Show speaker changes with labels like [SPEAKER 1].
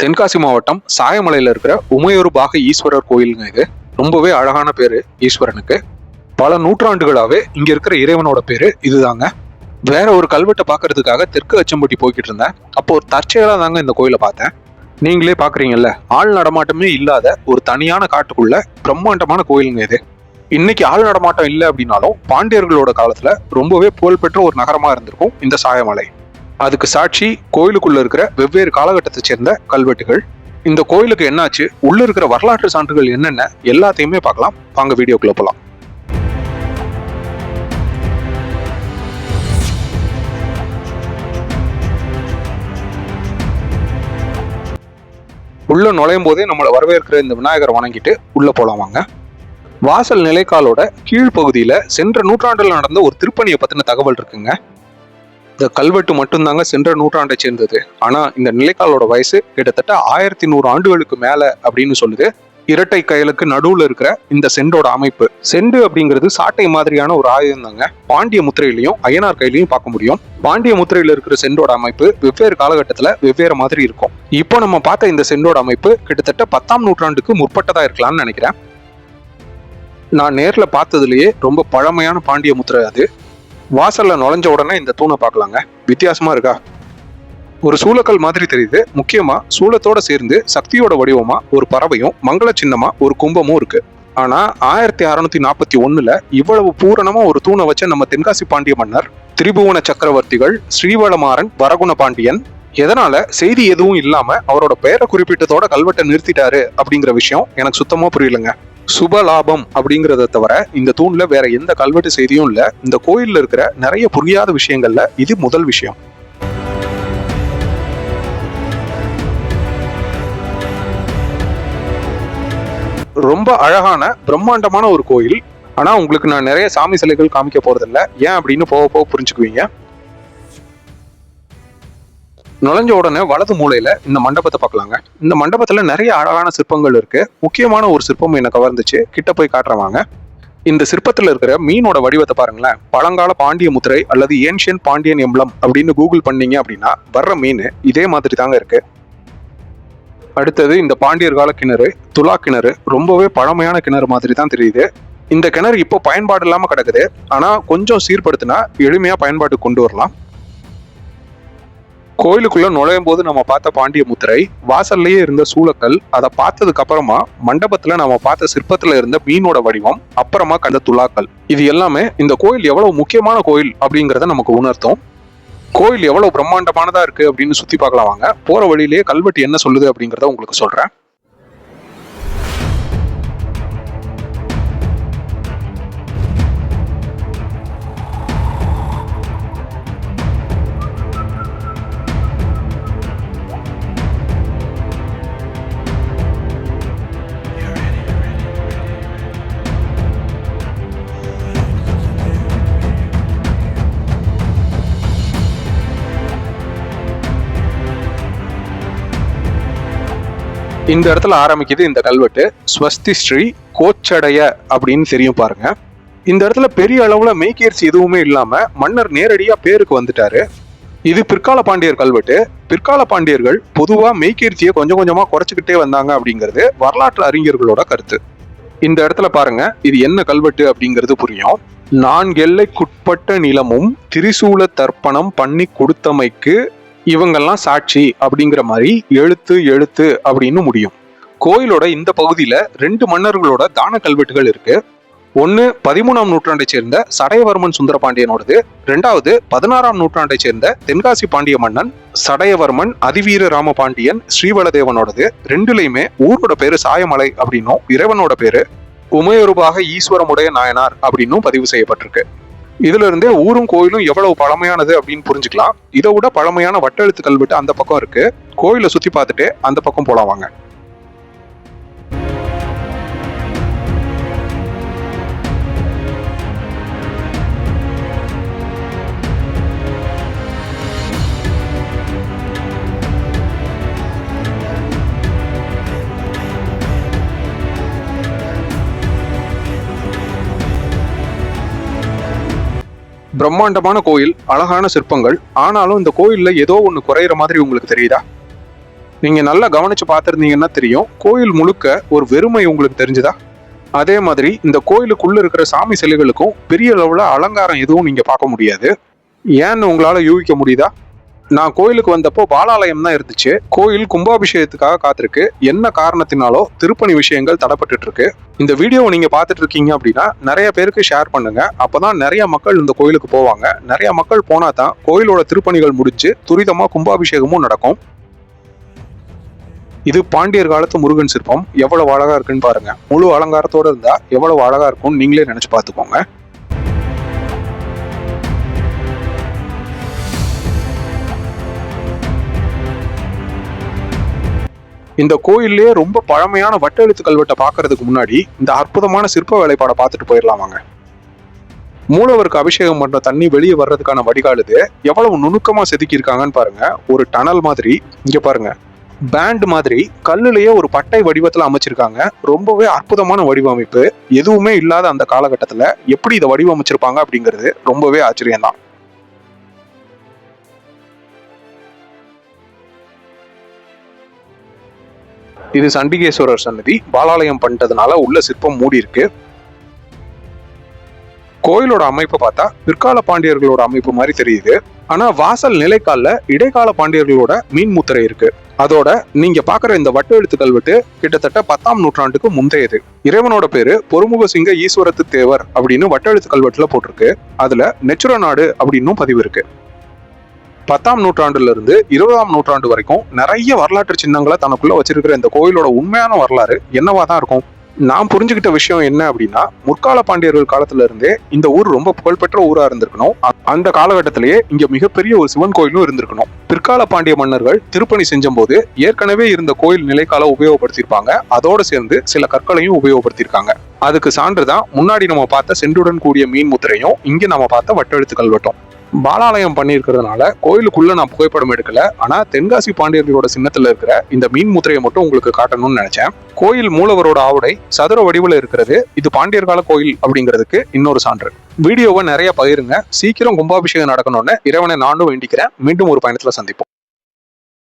[SPEAKER 1] தென்காசி மாவட்டம் சாயமலையில் இருக்கிற உமையொரு பாக ஈஸ்வரர் கோயிலுங்க இது. ரொம்பவே அழகான பேர் ஈஸ்வரனுக்கு. பல நூற்றாண்டுகளாகவே இங்கே இருக்கிற இறைவனோட பேர் இதுதாங்க. வேற ஒரு கல்வெட்டை பார்க்கறதுக்காக தெற்கு அச்சம்பட்டி போய்கிட்டு இருந்தேன். அப்போ ஒரு தற்செயலாக தாங்க இந்த கோயிலை பார்த்தேன். நீங்களே பார்க்குறீங்கல்ல ஆள் நடமாட்டமே இல்லாத ஒரு தனியான காட்டுக்குள்ள பிரம்மாண்டமான கோயிலுங்க இது. இன்னைக்கு ஆள் நடமாட்டம் இல்லை அப்படின்னாலும் பாண்டியர்களோட காலத்தில் ரொம்பவே புகழ்பெற்ற ஒரு நகரமாக இருந்திருக்கும் இந்த சாயமலை. அதுக்கு சாட்சி கோயிலுக்குள்ள இருக்கிற வெவ்வேறு காலகட்டத்தை சேர்ந்த கல்வெட்டுகள். இந்த கோயிலுக்கு என்னாச்சு? உள்ள இருக்கிற வரலாற்று சான்றுகள் என்னென்ன? எல்லாத்தையுமே பார்க்கலாம். வாங்க வீடியோக்குள்ள போலாம். உள்ள நுழையும் போதே நம்மளை வரவேற்கிற இந்த விநாயகரை வணங்கிட்டு உள்ள போலாம் வாங்க. வாசல் நிலைக்காலோட கீழ்ப்பகுதியில் சென்ற நூற்றாண்டில் நடந்த ஒரு திருப்பணியை பத்தின தகவல் இருக்குங்க. இந்த கல்வெட்டு மட்டும்தாங்க சென்ற நூற்றாண்டை சேர்ந்தது. ஆனா இந்த நிலைக்காலோட வயசு கிட்டத்தட்ட ஆயிரத்தி நூறு ஆண்டுகளுக்கு மேல அப்படின்னு சொல்லுது. இரட்டை கயலுக்கு நடுவுல இருக்கிற இந்த செண்டோட அமைப்பு. செண்டு அப்படிங்கிறது சாட்டை மாதிரியான ஒரு ஆயுதம் தாங்க பாண்டிய முத்திரையிலையும் அய்யனார் கையிலையும் பார்க்க முடியும். பாண்டிய முத்திரையில இருக்கிற செண்டோட அமைப்பு வெவ்வேறு காலகட்டத்துல வெவ்வேறு மாதிரி இருக்கும். இப்போ நம்ம பார்த்த இந்த செண்டோட அமைப்பு கிட்டத்தட்ட பத்தாம் நூற்றாண்டுக்கு முற்பட்டதா இருக்கலாம்னு நினைக்கிறேன். நான் நேர்ல பார்த்ததுலயே ரொம்ப பழமையான பாண்டிய முத்திரை அது. வாசல்ல நுழைஞ்ச உடனே இந்த தூணை பார்க்கலாங்க. வித்தியாசமா இருக்கா? ஒரு சூளக்கல் மாதிரி தெரியுது. முக்கியமா சூளத்தோட சேர்ந்து சக்தியோட வடிவமா ஒரு பறவையும் மங்கள சின்னமா ஒரு கும்பமும் இருக்கு. ஆனா ஆயிரத்தி அறுநூத்தி நாற்பத்தி ஒண்ணுல இவ்வளவு பூரணமா ஒரு தூணை வச்ச நம்ம தென்காசி பாண்டிய மன்னர் திரிபுவன சக்கரவர்த்திகள் ஸ்ரீவளமாறன் வரகுண பாண்டியன் எதனால செய்தி எதுவும் இல்லாம அவரோட பெயரை குறிப்பிட்டதோட கல்வெட்டை நிறுத்திட்டாரு அப்படிங்கிற விஷயம் எனக்கு சுத்தமா புரியலங்க. சுபலாபம் அப்படிங்கிறத தவிர இந்த தூண்ல வேற எந்த கல்வெட்டு செய்தியும் இல்ல. இந்த கோயில்ல இருக்கிற நிறைய புரியாத விஷயங்கள்ல இது முதல் விஷயம். ரொம்ப அழகான பிரம்மாண்டமான ஒரு கோயில். ஆனா உங்களுக்கு நான் நிறைய சாமி சிலைகள் காமிக்க போறதில்ல. ஏன் அப்படின்னு போக போக புரிஞ்சுக்குவீங்க. நுழைஞ்ச உடனே வலது மூலையில இந்த மண்டபத்தை பார்க்கலாங்க. இந்த மண்டபத்துல நிறைய அழகான சிற்பங்கள் இருக்கு. முக்கியமான ஒரு சிற்பம் என்ன கவர்ந்துச்சு. கிட்ட போய் காட்டுறவாங்க இந்த சிற்பத்தில் இருக்கிற மீனோட வடிவத்தை பாருங்களேன். பழங்கால பாண்டிய முத்திரை அல்லது ஏன்ஷியன் பாண்டியன் எம்பளம் அப்படின்னு கூகுள் பண்ணீங்க அப்படின்னா வர்ற மீன் இதே மாதிரி தாங்க இருக்கு. அடுத்தது இந்த பாண்டியர் கால கிணறு துலா கிணறு ரொம்பவே பழமையான கிணறு மாதிரி தான் தெரியுது. இந்த கிணறு இப்போ பயன்பாடு இல்லாமல் கிடக்குது. ஆனால் கொஞ்சம் சீர்படுத்தினா எளிமையாக பயன்பாட்டுக்கு கொண்டு வரலாம். கோயிலுக்குள்ள நுழையும் போது நம்ம பார்த்த பாண்டிய முத்திரை வாசல்லையே இருந்த சூளக்கல் அதை பார்த்ததுக்கு அப்புறமா மண்டபத்துல நம்ம பார்த்த சிற்பத்துல இருந்த மீனோட வடிவம் அப்புறமா கண்ட துலாக்கல். இது எல்லாமே இந்த கோயில் எவ்வளவு முக்கியமான கோயில் அப்படிங்கிறத நமக்கு உணர்த்தும். கோயில் எவ்வளவு பிரம்மாண்டமானதா இருக்கு அப்படின்னு சுத்தி பார்க்கலாம் வாங்க. போற வழியிலேயே கல்வெட்டு என்ன சொல்லுது அப்படிங்கிறத உங்களுக்கு சொல்றேன். இந்த இடத்துல ஆரம்பிக்குது இந்த கல்வெட்டு. ஸ்வஸ்தி ஸ்ரீ கோச்சடைய அப்படின்னு தெரியும் பாருங்க. இந்த இடத்துல பெரிய அளவுல மெய்கேர்ச்சி எதுவுமே இல்லாம மன்னர் நேரடியா பேருக்கு வந்துட்டாரு. இது பிற்கால பாண்டியர் கல்வெட்டு. பிற்கால பாண்டியர்கள் பொதுவா மெய்கேர்ச்சியை கொஞ்சம் கொஞ்சமா குறைச்சிக்கிட்டே வந்தாங்க அப்படிங்கிறது வரலாற்று அறிஞர்களோட கருத்து. இந்த இடத்துல பாருங்க இது என்ன கல்வெட்டு அப்படிங்கிறது புரியும். நான்கெல்லைக்குட்பட்ட நிலமும் திரிசூல தர்ப்பணம் பண்ணி கொடுத்தமைக்கு இவங்கெல்லாம் சாட்சி அப்படிங்கிற மாதிரி எழுத்து எழுத்து அப்படின்னு முடியும். கோயிலோட இந்த பகுதியில ரெண்டு மன்னர்களோட தான கல்வெட்டுகள் இருக்கு. ஒன்று பதிமூணாம் நூற்றாண்டை சேர்ந்த சடையவர்மன் சுந்தரபாண்டியனோடது. ரெண்டாவது பதினாறாம் நூற்றாண்டை சேர்ந்த தென்காசி பாண்டிய மன்னன் சடையவர்மன் அதிவீர ராம பாண்டியன் ஸ்ரீவலதேவனோடது. ரெண்டுலையுமே ஊரோட பேரு சாயமலை அப்படின்னும் இறைவனோட பேரு உமையொருபாக ஈஸ்வரமுடைய நாயனார் அப்படின்னும் பதிவு செய்யப்பட்டிருக்கு. இதுல இருந்தே ஊரும் கோயிலும் எவ்வளவு பழமையானது அப்படின்னு புரிஞ்சுக்கலாம். இதை விட பழமையான வட்டெழுத்து கல்வெட்டு அந்த பக்கம் இருக்கு. கோயிலை சுத்தி பார்த்துட்டு அந்த பக்கம் போலாம் வாங்க. பிரம்மாண்டமான கோயில் அழகான சிற்பங்கள். ஆனாலும் இந்த கோயிலில் ஏதோ ஒன்று குறையிற மாதிரி உங்களுக்கு தெரியுதா? நீங்கள் நல்லா கவனித்து பார்த்துருந்தீங்கன்னா தெரியும். கோயில் முழுக்க ஒரு வெறுமை உங்களுக்கு தெரிஞ்சுதா? அதே மாதிரி இந்த கோயிலுக்குள்ளே இருக்கிற சாமி சிலைகளுக்கும் பெரிய அளவில் அலங்காரம் எதுவும் நீங்கள் பார்க்க முடியாது. ஏன்னு உங்களால் யூகிக்க முடியுதா? நான் கோயிலுக்கு வந்தப்போ பாலாலயம் தான் இருந்துச்சு. கோயில் கும்பாபிஷேகத்துக்காக காத்திருக்கு. என்ன காரணத்தினாலோ திருப்பணி விஷயங்கள் தடப்பட்டு இருக்கு இந்த வீடியோவை நீங்க பார்த்துட்டு இருக்கீங்க அப்படின்னா நிறைய பேருக்கு ஷேர் பண்ணுங்க. அப்பதான் நிறைய மக்கள் இந்த கோயிலுக்கு போவாங்க. நிறைய மக்கள் போனா தான் கோயிலோட திருப்பணிகள் முடிஞ்சு துரிதமா கும்பாபிஷேகமும் நடக்கும். இது பாண்டியர் காலத்து முருகன் சிற்பம். எவ்வளவு அழகா இருக்குன்னு பாருங்க. முழு அலங்காரத்தோட இருந்தா எவ்வளவு அழகா இருக்கும்னு நீங்களே நினைச்சு பார்த்துக்கோங்க. இந்த கோயிலே ரொம்ப பழமையான வட்டெழுத்து கல்வெட்டை பார்க்கறதுக்கு முன்னாடி இந்த அற்புதமான சிற்ப வேலைப்பாடை பார்த்துட்டு போயிடலாமாங்க மூலவருக்கு அபிஷேகம் பண்ற தண்ணி வெளியே வர்றதுக்கான வடிகால் இது எவ்வளவு நுணுக்கமா செதுக்கியிருக்காங்கன்னு பாருங்க. ஒரு டனல் மாதிரி இங்க பாருங்க. பேண்ட் மாதிரி கல்லுலயே ஒரு பட்டை வடிவத்துல அமைச்சிருக்காங்க. ரொம்பவே அற்புதமான வடிவமைப்பு. எதுவுமே இல்லாத அந்த காலகட்டத்துல எப்படி இதை வடிவமைச்சிருப்பாங்க அப்படிங்கிறது ரொம்பவே ஆச்சரியம்தான். இது சண்டிகேஸ்வரர் சன்னதி. பாலாலயம் பண்ணிட்டதுனால உள்ள சிற்பம் மூடி இருக்கு. கோயிலோட அமைப்பை பார்த்தா பிற்கால பாண்டியர்களோட அமைப்பு மாதிரி தெரியுது. ஆனா வாசல் நிலைக்கால இடைக்கால பாண்டியர்களோட மீன் முத்திரை இருக்கு. அதோட நீங்க பாக்குற இந்த வட்ட எழுத்து கல்வெட்டு கிட்டத்தட்ட பத்தாம் நூற்றாண்டுக்கு முந்தையது. இறைவனோட பேரு பொறுமுக சிங்க ஈஸ்வரத்து தேவர் அப்படின்னு வட்டெழுத்து கல்வெட்டுல போட்டிருக்கு. அதுல நெச்சுர நாடு அப்படின்னும் பதிவு இருக்கு. பத்தாம் நூற்றாண்டுல இருந்து இருபதாம் நூற்றாண்டு வரைக்கும் நிறைய வரலாற்று சின்னங்களை தனக்குள்ள வச்சிருக்கிற இந்த கோயிலோட உண்மையான வரலாறு என்னவா தான் இருக்கும்? நான் புரிஞ்சுக்கிட்ட விஷயம் என்ன அப்படின்னா முற்கால பாண்டியர்கள் காலத்துல இருந்தே இந்த ஊர் ரொம்ப புகழ்பெற்ற ஊரா இருந்திருக்கணும். அந்த காலகட்டத்திலேயே இங்க மிகப்பெரிய ஒரு சிவன் கோயிலும் இருந்திருக்கணும். பிற்கால பாண்டிய மன்னர்கள் திருப்பணி செஞ்சபோது ஏற்கனவே இருந்த கோயில் நிலைக்கால உபயோகப்படுத்தியிருப்பாங்க. அதோட சேர்ந்து சில கற்களையும் உபயோகப்படுத்தியிருக்காங்க. அதுக்கு சான்றுதான் முன்னாடி நம்ம பார்த்த சென்றுடன் கூடிய மீன் முத்திரையும் இங்க நம்ம பார்த்த வட்டெழுத்து கல்வெட்டும் பாலாலயம் பண்ணியிருக்கிறதுனால கோயிலுக்குள்ளே நான் புகைப்படம் எடுக்கல. ஆனால் தென்காசி பாண்டியர்களோட சின்னத்தில் இருக்கிற இந்த மீன் முத்திரையை மட்டும் உங்களுக்கு காட்டணும்னு நினைச்சேன். கோயில் மூலவரோட ஆவுடை சதுர வடிவில் இருக்கிறது. இது பாண்டியர் கால கோயில் அப்படிங்கிறதுக்கு இன்னொரு சான்று. வீடியோவை நிறைய பகிருங்க. சீக்கிரம் கும்பாபிஷேகம் நடக்கணும்னு இறைவனை நானும் வேண்டிக்கிறேன். மீண்டும் ஒரு பயணத்தில் சந்திப்போம்.